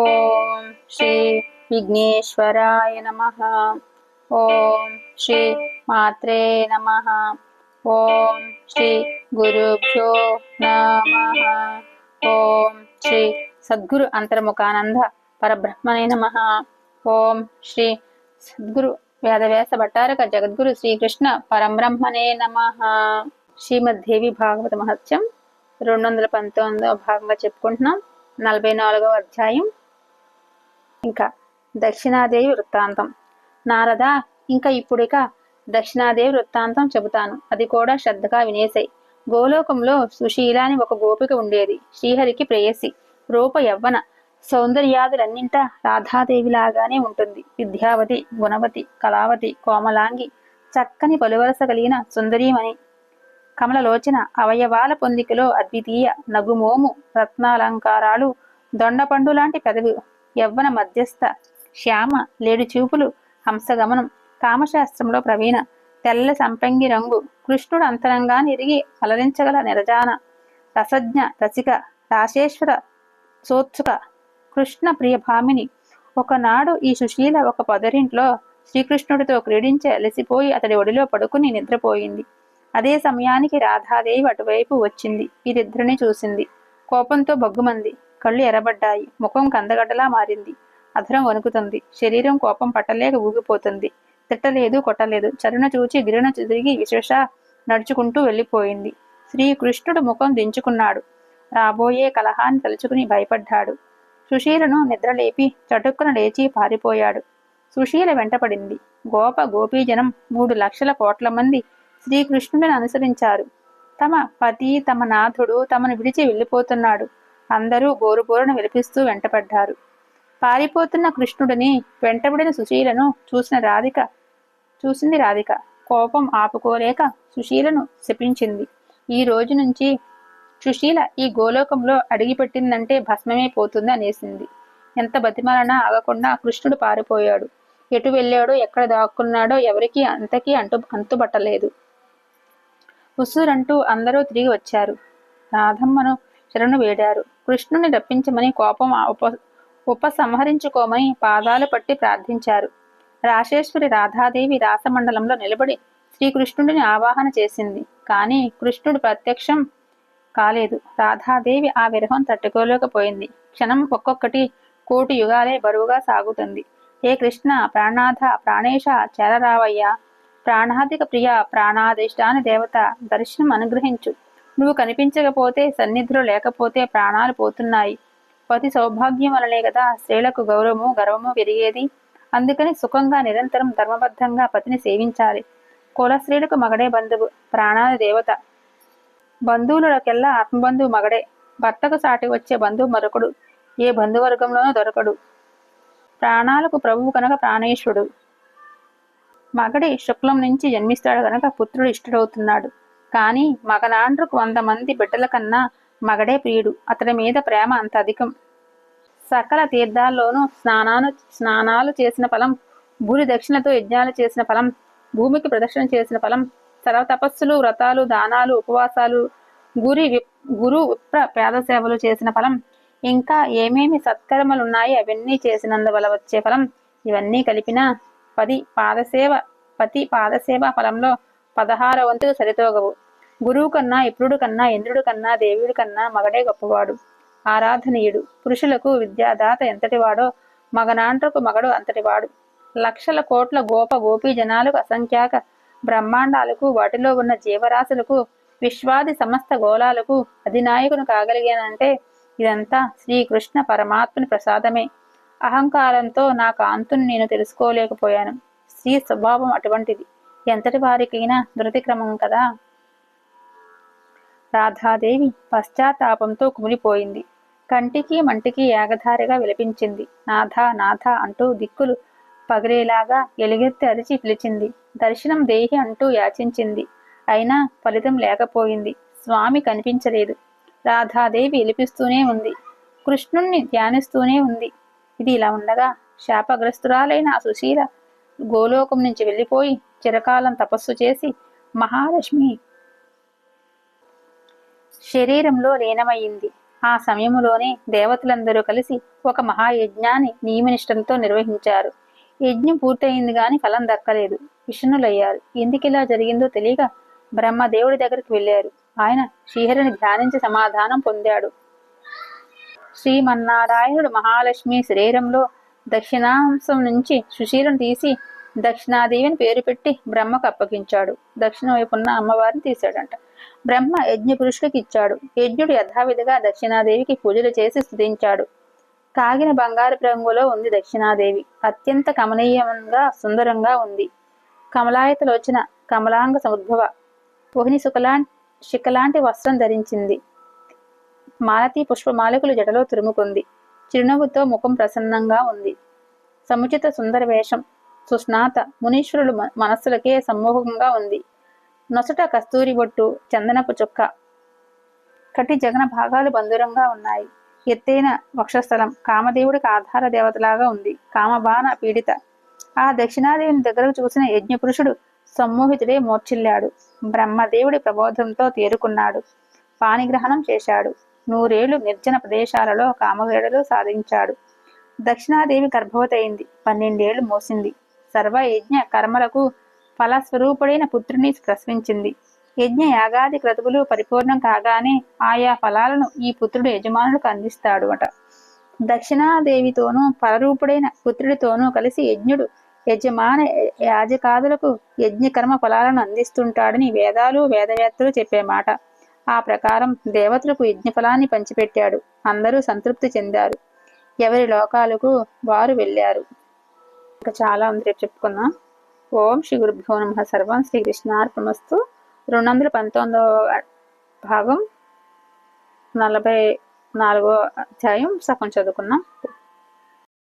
ఓం శ్రీ విఘ్నేశ్వరాయ నమ. ఓం శ్రీ మాత్రే నమ. ఓం శ్రీ గురుభ్యో నమ. ఓం శ్రీ సద్గురు అంతర్ముఖానంద పరబ్రహ్మనే నమ. ఓం శ్రీ సద్గురు వేదవ్యాస భట్టారక జగద్గురు శ్రీకృష్ణ పరబ్రహ్మణే నమ. శ్రీమద్దేవి భాగవత మహత్యం రెండు వందల పంతొమ్మిదవ భాగంగా చెప్పుకుంటున్నాం. నలభై నాలుగవ అధ్యాయం. ఇంకా దక్షిణాదేవి వృత్తాంతం. నారద ఇంకా ఇప్పుడిక దక్షిణాదేవి వృత్తాంతం చెబుతాను. అది కూడా శ్రద్ధగా వినేశాయి గోలోకంలో సుశీల అని ఒక గోపిక ఉండేది. శ్రీహరికి ప్రేయసి. రూప యవ్వన. సౌందర్యాదులన్నింటా రాధాదేవిలాగానే ఉంటుంది. విద్యావతి గుణవతి కళావతి కోమలాంగి చక్కని పలువరస కలిగిన సుందరీమణి. కమలలోచన అవయవాల పొందికలో అద్వితీయ నగుమోము రత్నాలంకారాలు దొండపండు లాంటి పెదవి. యవ్వన మధ్యస్థ. శ్యామ లేడి చూపులు హంసగమనం కామశాస్త్రంలో ప్రవీణ తెల్ల సంపంగి రంగు కృష్ణుడు అంతరంగా నిరిగి అలరించగల నిరజాన రసజ్ఞ రసిక రాశేశ్వర సోత్సుక కృష్ణ ప్రియ భామిని. ఒకనాడు ఈ సుశీల ఒక పొదరింట్లో శ్రీకృష్ణుడితో క్రీడించే అలసిపోయి అతడి ఒడిలో పడుకుని నిద్రపోయింది. అదే సమయానికి రాధాదేవి అటువైపు వచ్చింది. వీరిద్దరిని చూసింది. కోపంతో బగ్గుమంది. కళ్ళు ఎర్రబడ్డాయి. ముఖం కందగడ్డలా మారింది. అధరం వణుకుతుంది. శరీరం కోపం పట్టలేక ఊగిపోతుంది. తిట్టలేదు కొట్టలేదు. చరుణ చూచి గిరున తిరిగి విశేష నడుచుకుంటూ వెళ్ళిపోయింది. శ్రీకృష్ణుడు ముఖం దించుకున్నాడు. రాబోయే కలహాన్ని తలుచుకుని భయపడ్డాడు. సుశీలను నిద్రలేపి చటుక్కున లేచి పారిపోయాడు. సుశీల వెంటపడింది. గోప గోపీజనం మూడు లక్షల కోట్ల మంది శ్రీకృష్ణుడిని అనుసరించారు. తమ పతి తమ నాథుడు తమను విడిచి వెళ్ళిపోతున్నాడు. అందరూ బోరుబోరును విలిపిస్తూ వెంటపడ్డారు. పారిపోతున్న కృష్ణుడిని వెంటబడిన సుశీలను చూసిన రాధిక చూసింది రాధిక. కోపం ఆపుకోలేక సుశీలను శపించింది. ఈ రోజు నుంచి సుశీల ఈ గోలోకంలో అడిగిపెట్టిందంటే భస్మమే పోతుంది అనేసింది. ఎంత బతిమలన ఆగకుండా కృష్ణుడు పారిపోయాడు. ఎటు వెళ్ళాడో ఎక్కడ దాక్కున్నాడో ఎవరికీ అంతకీ అంటు అంతుబట్టలేదు. ఉస్సురంటూ అందరూ తిరిగి వచ్చారు. రాధమ్మను శరణు వేడారు. కృష్ణుని రప్పించమని కోపం ఉప ఉపసంహరించుకోమని పాదాలు పట్టి ప్రార్థించారు. రాశేశ్వరి రాధాదేవి రాసమండలంలో నిలబడి శ్రీకృష్ణుడిని ఆవాహన చేసింది. కానీ కృష్ణుడు ప్రత్యక్షం కాలేదు. రాధాదేవి ఆ విరహం తట్టుకోలేకపోయింది. క్షణం ఒక్కొక్కటి కోటి యుగాలే బరువుగా సాగుతుంది. ఏ కృష్ణ ప్రాణాథ ప్రాణేశ చేరరావయ్యా ప్రాణాధిక ప్రియ ప్రాణాధిష్టాని దేవత దర్శనం అనుగ్రహించు. నువ్వు కనిపించకపోతే సన్నిధులు లేకపోతే ప్రాణాలు పోతున్నాయి. పతి సౌభాగ్యం వలనే కదా స్త్రీలకు గౌరవము గర్వము పెరిగేది. అందుకని సుఖంగా నిరంతరం ధర్మబద్ధంగా పతిని సేవించాలి. కుల స్త్రీలకు మగడే బంధువు ప్రాణాల దేవత. బంధువులకెల్లా ఆత్మబంధువు మగడే. భర్తకు సాటి వచ్చే బంధువు మరొకడు. ఏ బంధువర్గంలోనూ దొరకడు. ప్రాణాలకు ప్రభువు కనుక ప్రాణేశ్వరుడు. మగడి శుక్లం నుంచి జన్మిస్తాడు కనుక పుత్రుడు ఇష్టడవుతున్నాడు. కానీ మగనాండ్రుకు వంద మంది బిడ్డల కన్నా మగడే ప్రియుడు. అతడి మీద ప్రేమ అంత అధికం. సకల తీర్థాల్లోనూ స్నానాలు స్నానాలు చేసిన ఫలం భూరి దక్షిణతో యజ్ఞాలు చేసిన ఫలం భూమికి ప్రదక్షిణ చేసిన ఫలం సర్వ తపస్సులు వ్రతాలు దానాలు ఉపవాసాలు గురి గురు విప్ర పేద సేవలు చేసిన ఫలం ఇంకా ఏమేమి సత్కర్మలున్నాయి అవన్నీ చేసినందువల్ల వచ్చే ఫలం ఇవన్నీ కలిపిన పది పాదసేవ పతి పాదసేవ ఫలంలో పదహార వంతులు సరితోగవు. గురువు కన్నా ఇప్పుడు కన్నా ఇంద్రుడు కన్నా దేవుడి కన్నా మగడే గొప్పవాడు. ఆరాధనీయుడు. పురుషులకు విద్యాదాత ఎంతటివాడో మగనాంట్రకు మగడు అంతటివాడు. లక్షల కోట్ల గోప గోపీ జనాలకు అసంఖ్యాక బ్రహ్మాండాలకు వాటిలో ఉన్న జీవరాశులకు విశ్వాది సమస్త గోళాలకు అధినాయకును కాగలిగానంటే ఇదంతా శ్రీకృష్ణ పరమాత్మని ప్రసాదమే. అహంకారంతో నా కాంతుని నేను తెలుసుకోలేకపోయాను. స్త్రీ స్వభావం అటువంటిది. ఎంతటి వారికైనా దురతిక్రమం కదా? రాధాదేవి పశ్చాత్తాపంతో కుమిలిపోయింది. కంటికి మంటికి ఏగధారిగా విలపించింది. నాథ నాథ అంటూ దిక్కులు పగిలేలాగా ఎలుగెత్తి అరిచి పిలిచింది. దర్శనం దేహి అంటూ యాచించింది. అయినా ఫలితం లేకపోయింది. స్వామి కనిపించలేదు. రాధాదేవి విలిపిస్తూనే ఉంది. కృష్ణుణ్ణి ధ్యానిస్తూనే ఉంది. ఇది ఇలా ఉండగా శాపగ్రస్తురాలైన ఆ సుశీల గోలోకం నుంచి వెళ్ళిపోయి చిరకాలం తపస్సు చేసి మహాలక్ష్మి శరీరంలో లీనమయ్యింది. ఆ సమయంలోనే దేవతలందరూ కలిసి ఒక మహాయజ్ఞాన్ని నియమనిష్టంతో నిర్వహించారు. యజ్ఞం పూర్తయింది గాని ఫలం దక్కలేదు. విష్ణులయ్యారు. ఎందుకిలా జరిగిందో తెలియక బ్రహ్మదేవుడి దగ్గరికి వెళ్ళారు. ఆయన శ్రీహరిని ధ్యానించి సమాధానం పొందాడు. శ్రీమన్నారాయణుడు మహాలక్ష్మి శరీరంలో దక్షిణాంశం నుంచి సుశీలను తీసి దక్షిణాదేవిని పేరు పెట్టి బ్రహ్మకు అప్పగించాడు. దక్షిణ వైపున్న అమ్మవారిని తీశాడంట. బ్రహ్మ యజ్ఞ పురుషుడికి ఇచ్చాడు. యజ్ఞుడు యథావిధిగా దక్షిణాదేవికి పూజలు చేసి స్థుతించాడు. కాగిన బంగారు రంగులో ఉంది దక్షిణాదేవి. అత్యంత కమనీయంగా సుందరంగా ఉంది. కమలాయతలోచన కమలాంగ సముద్భవ ఓహిని శుకలా శిఖలాంటి వస్త్రం ధరించింది. మాలతి పుష్పమాలికలు జడలో తురుముకుంది. చిరునవ్వుతో ముఖం ప్రసన్నంగా ఉంది. సముచిత సుందర వేషం సుస్నాత మునీశ్వరులు మనస్సులకే సమ్మోహంగా ఉంది. నొసట కస్తూరి బొట్టు చందనపు చుక్క. కటి జగన భాగాలు బంధురంగా ఉన్నాయి. ఎత్తైన వక్షస్థలం కామదేవుడికి ఆధార దేవతలాగా ఉంది. కామబాణ పీడిత. ఆ దక్షిణాదేవిని దగ్గరకు చూసిన యజ్ఞపురుషుడు సమ్మోహితుడే మోర్చిల్లాడు బ్రహ్మదేవుడి ప్రబోధంతో తేరుకున్నాడు. పాణిగ్రహణం చేశాడు. నూరేళ్ళు నిర్జన ప్రదేశాలలో కామవేడలు సాధించాడు. దక్షిణాదేవి గర్భవతి అయింది. పన్నెండేళ్ళు మోసింది. సర్వయజ్ఞ కర్మలకు ఫలస్వరూపుడైన పుత్రుని ప్రసవించింది యజ్ఞ యాగాది క్రతువులు పరిపూర్ణం కాగానే ఆయా ఫలాలను ఈ పుత్రుడు యజమానులకు అందిస్తాడు అట దక్షిణాదేవితోనూ ఫలరూపుడైన పుత్రుడితోనూ కలిసి యజ్ఞుడు యజమాన యాజకాదులకు యజ్ఞకర్మ ఫలాలను అందిస్తుంటాడని వేదాలు వేదవేత్తలు చెప్పే మాట ఆ ప్రకారం దేవతలకు యజ్ఞఫలాన్ని పంచిపెట్టాడు. అందరూ సంతృప్తి చెందారు. ఎవరి లోకాలకు వారు వెళ్ళారు. ఇంకా చాలా ఉంది. రేపు చెప్పుకుందాం. ఓం శ్రీ గురుభ్యో నమ. సర్వం శ్రీ కృష్ణార్పణమస్తు. రెండు వందల పంతొమ్మిదవ భాగం నలభై నాలుగో అధ్యాయం సగం చదువుకున్నాం.